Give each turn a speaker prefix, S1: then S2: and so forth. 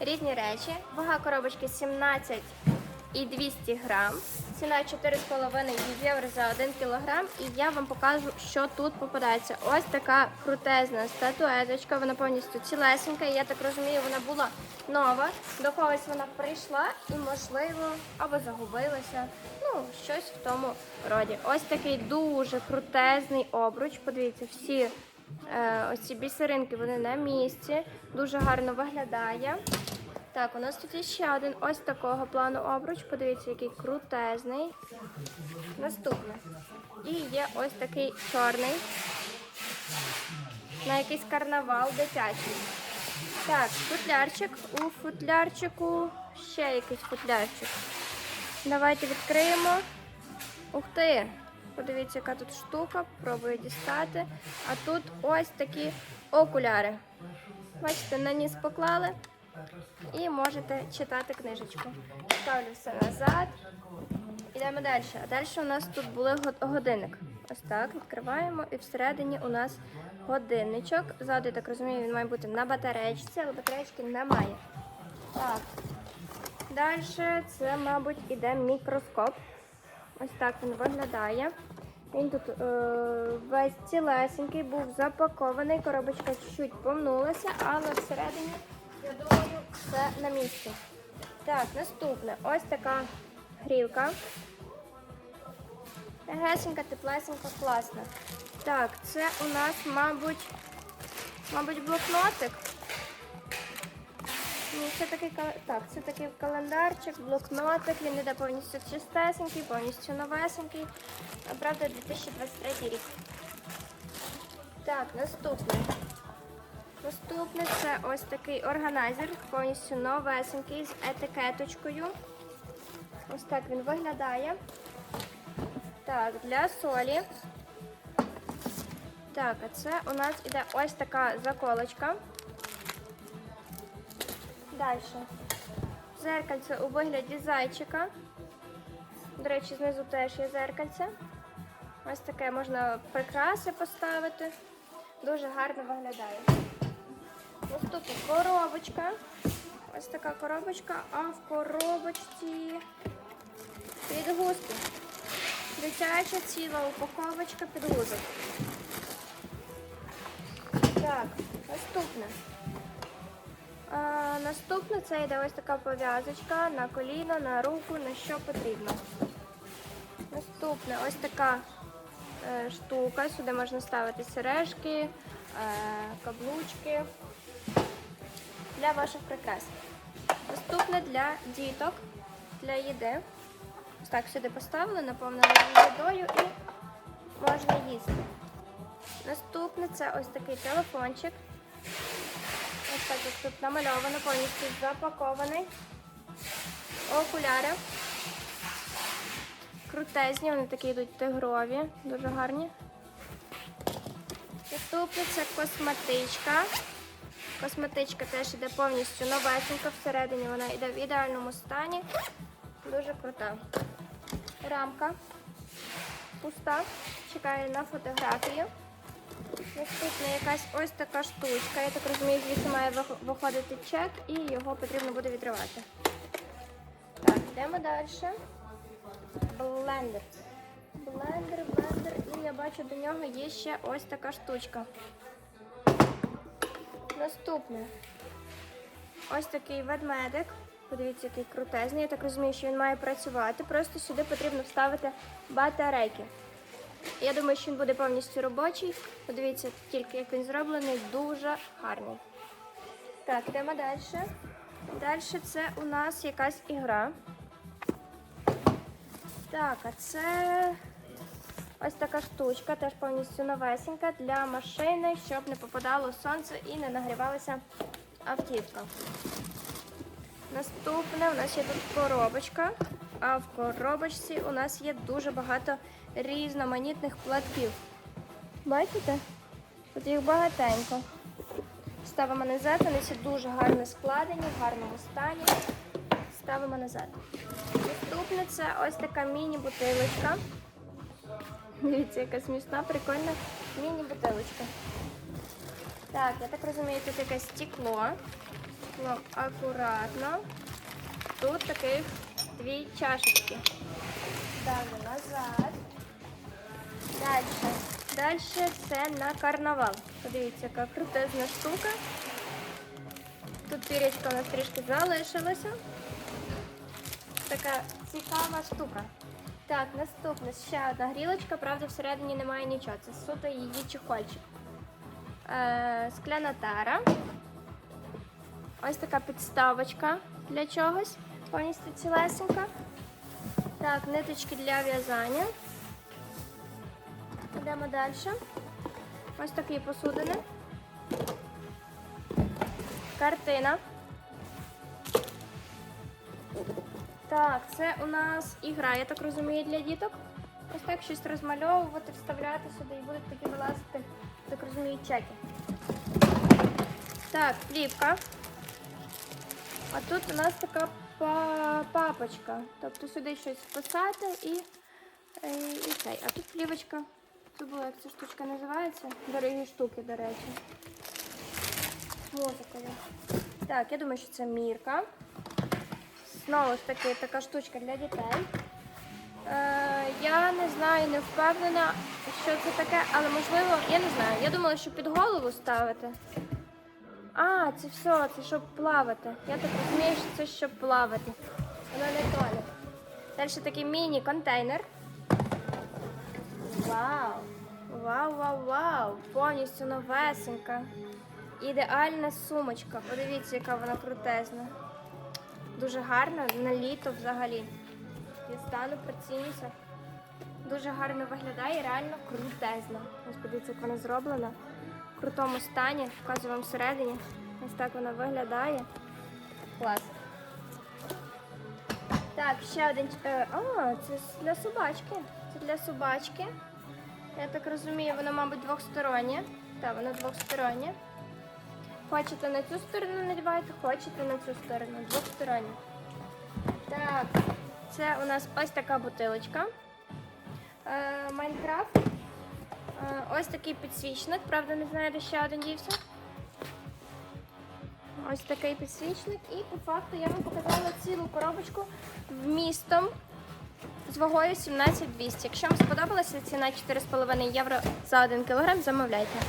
S1: різні речі. Вага коробочки 17 і 200 грам. Ціна 4,5 євро за 1 кілограм. І я вам покажу, що тут попадається. Ось така крутезна статуеточка. Вона повністю цілесенька. Я так розумію, вона була нова. До когось вона прийшла і, можливо, або загубилася. Ну, щось в тому роді. Ось такий дуже крутезний обруч. Подивіться, всі ось ці бісеринки вони на місці. Дуже гарно виглядає. Так, у нас тут є ще один ось такого плану обруч. Подивіться, який крутезний. Наступне. І є ось такий чорний. На якийсь карнавал дитячий. Так, футлярчик. У футлярчику ще якийсь футлярчик. Давайте відкриємо. Ух ти! Подивіться, яка тут штука. Пробую дістати. А тут ось такі окуляри. Бачите, на ніс поклали і можете читати книжечку. Ставлю все назад. Ідемо далі. А далі у нас тут були годинник. Ось так, відкриваємо, і всередині у нас годинничок. Ззаду, я так розумію, він має бути на батарейці, але батарейки немає. Так. Далі це, мабуть, іде мікроскоп. Ось так він виглядає. Він тут е, весь цілесенький, був запакований, коробочка чуть-чуть помнулася, але всередині, я думаю, все на місці. Так, наступне. Ось така грілка. Гесенька, теплесенька, класна. Так, це у нас, мабуть, мабуть, блокнотик. Ні, це такий так, це такий календарчик, блокнотик. Він іде повністю чистесенький, повністю новесенький. Правда, 2023 рік. Так, наступне. Наступне це ось такий органайзер, повністю новесенький з етикеточкою. Ось так він виглядає. Так, для солі. Так, а це у нас іде ось така заколочка. Далі. Зеркальце у вигляді зайчика. До речі, знизу теж є зеркальце. Ось таке можна прикраси поставити. Дуже гарно виглядає. Наступна коробочка. Ось така коробочка, а в коробочці підгузки. Дитяча ціла упаковочка підгузок. Так, наступне. Наступне це йде ось така пов'язочка на коліно, на руку, на що потрібно. Наступне ось така е, штука. Сюди можна ставити сережки, е, каблучки для ваших прикрас. Наступне для діток, для їди. Ось так сюди поставили, наповнили її водою і можна їсти. Наступне це ось такий телефончик. Ось так ось тут намальовано, повністю запакований. Окуляри. Крутезні, вони такі йдуть тигрові, дуже гарні. Наступне це косметичка. Косметичка теж йде повністю новесенька, всередині вона йде в ідеальному стані. Дуже крута. Рамка пуста, чекає на фотографію. Наступна якась ось така штучка. Я так розумію, звідси має виходити чек і його потрібно буде відривати. Так, йдемо далі. Блендер. Блендер, блендер. І я бачу, до нього є ще ось така штучка. Наступне. Ось такий ведмедик. Подивіться, який крутезний. Я так розумію, що він має працювати. Просто сюди потрібно вставити батарейки. Я думаю, що він буде повністю робочий. Подивіться, тільки як він зроблений, дуже гарний. Так, йдемо далі. Далі це у нас якась ігра. Так, а це ось така штучка, теж повністю новесенька для машини, щоб не попадало сонце і не нагрівалася автівка. Наступне у нас є тут коробочка, а в коробочці у нас є дуже багато різноманітних платків. Бачите? Тут їх багатенько. Ставимо назад, вони всі дуже гарно складені, в гарному стані. Ставимо назад. Наступне це ось така міні-бутилочка. Дивіться, яка смішна, прикольна міні-бутилочка. Так, я так розумію, тут якесь стекло. Вам акуратно. Тут таких дві чашечки. Ставлю назад. Далі. Далі це на карнавал. Подивіться, яка крутезна штука. Тут пірячка у нас трішки залишилася. Така цікава штука. Так, наступна ще одна грілочка, правда, всередині немає нічого. Це суто її чехольчик. Е, скляна тара. Ось така підставочка для чогось. Повністю цілесенька. Так, ниточки для в'язання. Йдемо далі. Ось такі посудини. Картина. Так, це у нас ігра, я так розумію, для діток. Ось так щось розмальовувати, вставляти сюди і будуть такі вилазити, так розумію, чеки. Так, плівка. А тут у нас така па- папочка. Тобто сюди щось вписати і, і, і цей. А тут плівочка. Забула, як ця штучка називається. Дорогі штуки, до речі. З музикою. Так, я думаю, що це мірка. Знову ж таки, така штучка для дітей. Е, я не знаю, не впевнена, що це таке, але можливо, я не знаю. Я думала, що під голову ставити. А, це все, це щоб плавати. Я так розумію, що це щоб плавати. Воно не тоне. Далі такий міні-контейнер. Вау! Вау, вау, вау! Повністю новесенька. Ідеальна сумочка. Подивіться, яка вона крутезна. Дуже гарна на літо взагалі. Я стану, прицінюся. Дуже гарно виглядає, реально крутезна. Ось подивіться, як вона зроблена. Крутому стані. Показую вам всередині. Ось так вона виглядає. Клас. Так, ще один. е, А, це для собачки. Це для собачки. Я так розумію, воно, мабуть, двохстороннє. Так, воно двохстороннє. Хочете на цю сторону надіваєте, хочете на цю сторону. Двохстороннє. Так, це у нас ось така бутилочка. Е, Майнкрафт. Е, ось такий підсвічник. Правда, не знаю, де ще один дівся. Ось такий підсвічник. І по факту я вам показала цілу коробочку вмістом з вагою 17200. Якщо вам сподобалася ціна 4,5 євро за 1 кг, замовляйте.